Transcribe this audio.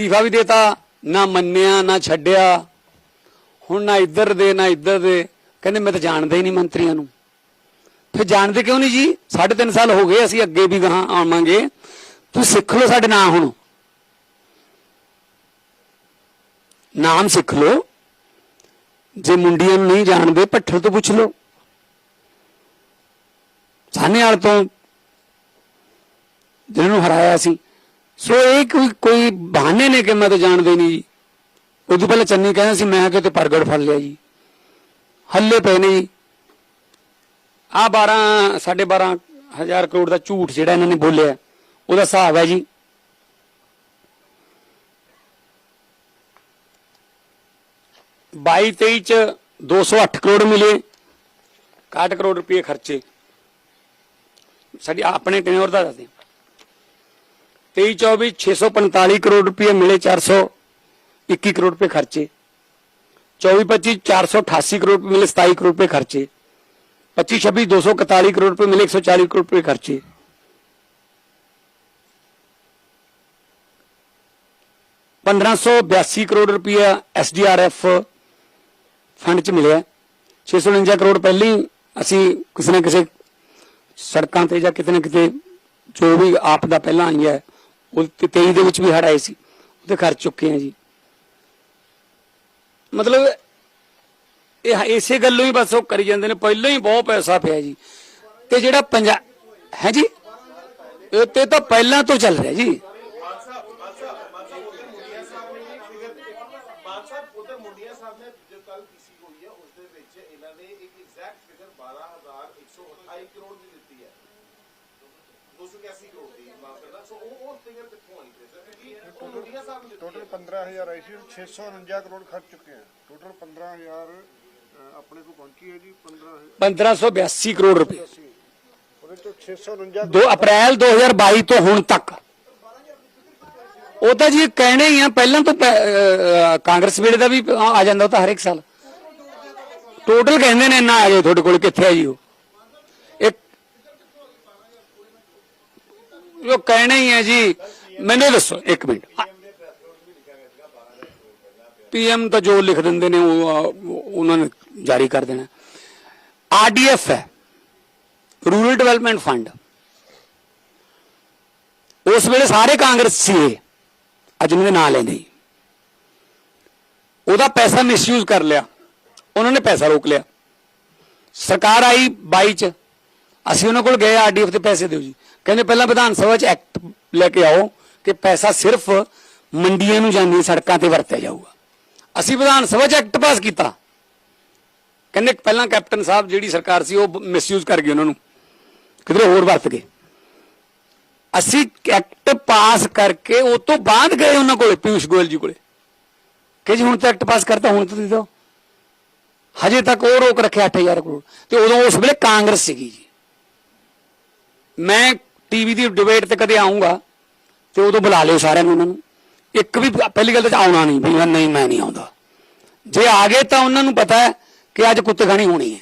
ਅਸਤੀਫਾ ਵੀ ਦੇਤਾ, ਨਾ ਮੰਨਿਆ, ਨਾ ਛੱਡਿਆ। ਹੁਣ ਨਾ ਇੱਧਰ ਦੇ, ਨਾ ਇੱਧਰ ਦੇ। ਕਹਿੰਦੇ ਮੈਂ ਤਾਂ ਜਾਣਦਾ ਹੀ ਨਹੀਂ ਮੰਤਰੀਆਂ ਨੂੰ। ਫਿਰ ਜਾਣਦੇ ਕਿਉਂ ਨਹੀਂ ਜੀ? ਸਾਢੇ ਤਿੰਨ ਸਾਲ ਹੋ ਗਏ, ਅਸੀਂ ਅੱਗੇ ਵੀ ਗਾਹਾਂ ਆਵਾਂਗੇ। ਤੁਸੀਂ ਸਿੱਖ ਲੋ ਸਾਡੇ ਨਾਂ ਹੁਣ। ਨਾਮ ਸਿੱਖ ਲੋ ਜੇ ਮੁੰਡੀਆਂ ਨੂੰ ਨਹੀਂ ਜਾਣਦੇ, ਭੱਠਲ ਤੋਂ ਪੁੱਛ ਲੋ ਸਾਨੇ ਵਾਲ ਤੋਂ, ਜਿਹਨਾਂ ਨੂੰ ਹਰਾਇਆ ਸੀ। ਸੋ ਇਹ ਕੋਈ ਕੋਈ ਬਹਾਨੇ ਨੇ ਕਿ ਮੈਂ ਤਾਂ ਜਾਣਦੇ ਨਹੀਂ ਜੀ। ਉਦੋਂ ਪਹਿਲਾਂ ਚੰਨੀ ਕਹਿੰਦਾ ਸੀ, ਮੈਂ ਕਿਤੇ ਪ੍ਰਗਟ ਫੜ ਲਿਆ ਜੀ। ਹੱਲੇ ਪਏ ਨੇ ਜੀ। ਆ 12 12.5 ਹਜ਼ਾਰ ਕਰੋੜ ਦਾ ਝੂਠ ਜਿਹੜਾ ਇਹਨਾਂ ਨੇ ਬੋਲਿਆ, ਉਹਦਾ ਹਿਸਾਬ ਹੈ ਜੀ। ਬਾਈ 23 ਚ 208 ਕਰੋੜ ਮਿਲੇ 61 ਕਰੋੜ ਰੁਪਏ ਖਰਚੇ। ਸਾਡੀ ਆਪਣੇ ਟੈਨੋਰ ਦਾ ਦੱਸਦੇ। 23 24 645 ਕਰੋੜ ਰੁਪਏ ਮਿਲੇ 421 ਕਰੋੜ ਰੁਪਏ ਖਰਚੇ। 24 25 488 ਕਰੋੜ ਰੁਪਏ ਮਿਲੇ 27 ਕਰੋੜ ਰੁਪਏ ਖਰਚੇ। 25 26 241 ਕਰੋੜ ਰੁਪਏ ਮਿਲੇ 140 ਕਰੋੜ ਰੁਪਏ ਖਰਚੇ। ਪੰਦਰਾਂ ਸੌ ਬਿਆਸੀ ਕਰੋੜ ਰੁਪਇਆ ਐਸਡੀਆਰਐਫ ਫੰਡ ਚ ਮਿਲਿਆ। 649 ਕਰੋੜ ਪਹਿਲਾਂ ਹੀ ਅਸੀਂ ਕਿਸੇ ਨਾ ਕਿਸੇ ਸੜਕਾਂ ਤੇ ਜਾਂ ਕਿਤੇ ਨਾ ਕਿਤੇ ਜੋ ਵੀ ਆਪ ਦਾ ਪਹਿਲਾਂ ਆਈ ਹੈ ਉਹ 23 ਦੇ ਵਿੱਚ ਵੀ ਹੜ ਆਏ ਸੀ ਉਹਦੇ ਖਰਚ ਚੁੱਕੇ ਆ ਜੀ। ਮਤਲਬ ਇਹ ਇਸੇ ਗੱਲੋਂ ਹੀ ਬਸ ਉਹ ਕਰੀ ਜਾਂਦੇ ਨੇ, ਪਹਿਲਾਂ ਹੀ ਬਹੁਤ ਪੈਸਾ ਪਿਆ ਜੀ। ਤੇ ਜਿਹੜਾ ਪੰਜਾਬ ਹੈ ਜੀ? ਇਹ ਤੇ ਤਾਂ ਪਹਿਲਾਂ ਤੋਂ ਚੱਲ ਰਿਹਾ ਜੀ। ਕਰੋੜ ਦੀ ਦਿੱਤੀ ਹੈ 281 ਕਰੋੜ ਦੀ ਸੋ ਉਹ ਉਹ ਫਿਗਰ ਕਿੱਥੋਂ ਆਈ ਫਿਰ ਸਰ। ਕਿਉਂਕਿ ਉਹ ਮੁੰਡੀਆਂ ਸਾਹਿਬ ਨੇ ਦਿੱਤੀ ਟੋਟਲ 15000 ਆਈ ਸੀ 649 ਕਰੋੜ ਖਰਚ ਚੁੱਕੇ ਆ। ਟੋਟਲ 15000 ਅ, ਆਪਣੇ ਕੋ ਪਹੁੰਚੀ ਹੈ ਜੀ 15 1582 ਕਰੋੜ ਰੁਪਏ। ਉਹਦੇ ਚੋਂ 649 2 ਅਪ੍ਰੈਲ 2022 ਤੋਂ ਹੁਣ ਤੱਕ। ਉਹ ਤਾਂ ਜੀ ਕਹਿਣੇ ਹੀ ਆ ਪਹਿਲਾਂ ਤੋਂ ਕਾਂਗਰਸ ਵੇਲੇ ਦਾ ਵੀ ਆ ਆ ਜਾਂਦਾ ਉਹ ਤਾਂ ਹਰ ਇੱਕ ਸਾਲ। ਟੋਟਲ ਕਹਿੰਦੇ ਨੇ ਇੰਨਾ ਆ ਜਾਏ ਤੁਹਾਡੇ ਕੋਲ ਕਿੱਥੇ ਆ ਜੀ ਉਹ? ਉਹ ਕਹਿਣੇ ਹੀ ਹੈ ਜੀ ਮੈਨੂੰ ਦੱਸੋ ਇੱਕ ਮਿੰਟ। ਪੀਐਮ ਤਾਂ ਜੋ ਲਿਖ ਦਿੰਦੇ ਨੇ ਉਹ ਉਹਨਾਂ ਨੇ ਜਾਰੀ ਕਰ ਦੇਣਾ। ਆਰਡੀਐਫ ਹੈ ਰੂਰਲ ਡਿਵੈਲਪਮੈਂਟ ਫੰਡ। ਉਸ ਵੇਲੇ ਸਾਰੇ ਕਾਂਗਰਸ ਸੀ ਇਹ, ਅੱਜ ਉਹਨਾਂ ਦੇ ਨਾਂ ਲੈਂਦੇ ਉਹਦਾ ਪੈਸਾ ਮਿਸਯੂਜ਼ ਕਰ ਲਿਆ ਉਹਨਾਂ ਨੇ ਪੈਸਾ ਰੋਕ ਲਿਆ। ਸਰਕਾਰ ਆਈ 22 ਚ ਅਸੀਂ ਉਹਨਾਂ ਕੋਲ ਗਏ ਆਰਡੀਐਫ ਦੇ ਪੈਸੇ ਦਿਓ ਜੀ। ਕਹਿੰਦੇ ਪਹਿਲਾਂ ਵਿਧਾਨ ਸਭਾ ਚ ਐਕਟ ਲੈ ਕੇ ਆਓ ਕਿ ਪੈਸਾ ਸਿਰਫ ਮੰਡੀਆਂ ਨੂੰ ਜਾਂਦੀ ਸੜਕਾਂ ਤੇ ਵਰਤਿਆ ਜਾਊਗਾ। ਅਸੀਂ ਵਿਧਾਨ ਸਭਾ ਚ ਐਕਟ ਪਾਸ ਕੀਤਾ। ਕਹਿੰਦੇ ਪਹਿਲਾਂ ਕੈਪਟਨ ਸਾਹਿਬ ਜਿਹੜੀ ਸਰਕਾਰ ਸੀ, ਉਹ ਮਿਸਯੂਜ਼ ਕਰ ਗਈ ਉਹਨਾਂ ਨੂੰ। ਕਿਧਰੇ ਹੋਰ ਵਰਤ ਗਏ। ਅਸੀਂ ਐਕਟ ਪਾਸ ਕਰਕੇ ਉਹ ਤੋਂ ਬਾਅਦ ਗਏ ਉਹਨਾਂ ਕੋਲੇ, ਪਿਊਸ਼ ਗੋਇਲ ਜੀ ਕੋਲੇ। ਕਿ ਜੀ ਹੁਣ ਤਾਂ ਐਕਟ ਪਾਸ ਕਰਤਾ, ਹੁਣ ਤਾਂ ਦੇ ਦਿਓ। ਹਜੇ ਤੱਕ ਉਹ ਰੋਕ ਰੱਖਿਆ 8000 ਕਰੋੜ। ਤੇ ਉਦੋਂ ਉਸ ਵੇਲੇ ਕਾਂਗਰਸ ਸੀਗੀ ਜੀ। ਮੈਂ ਟੀਵੀ ਦੀ ਡਿਬੇਟ ਤੇ ਕਦੇ ਆਉਂਗਾ ਤੇ ਉਦੋਂ ਬੁਲਾ ਲਿਓ ਸਾਰਿਆਂ ਨੂੰ ਉਹਨਾਂ ਨੂੰ। ਇੱਕ ਵੀ ਪਹਿਲੀ ਗੱਲ ਤਾਂ ਆਉਣਾ ਨਹੀਂ, ਵੀ ਨਹੀਂ, ਮੈਂ ਨਹੀਂ ਆਉਂਦਾ। ਜੇ ਆ ਗਏ ਤਾਂ ਉਹਨਾਂ ਨੂੰ ਪਤਾ ਹੈ ਕਿ ਅੱਜ ਕੁੱਤੇ ਖਾਣੀ ਹੋਣੀ ਹੈ।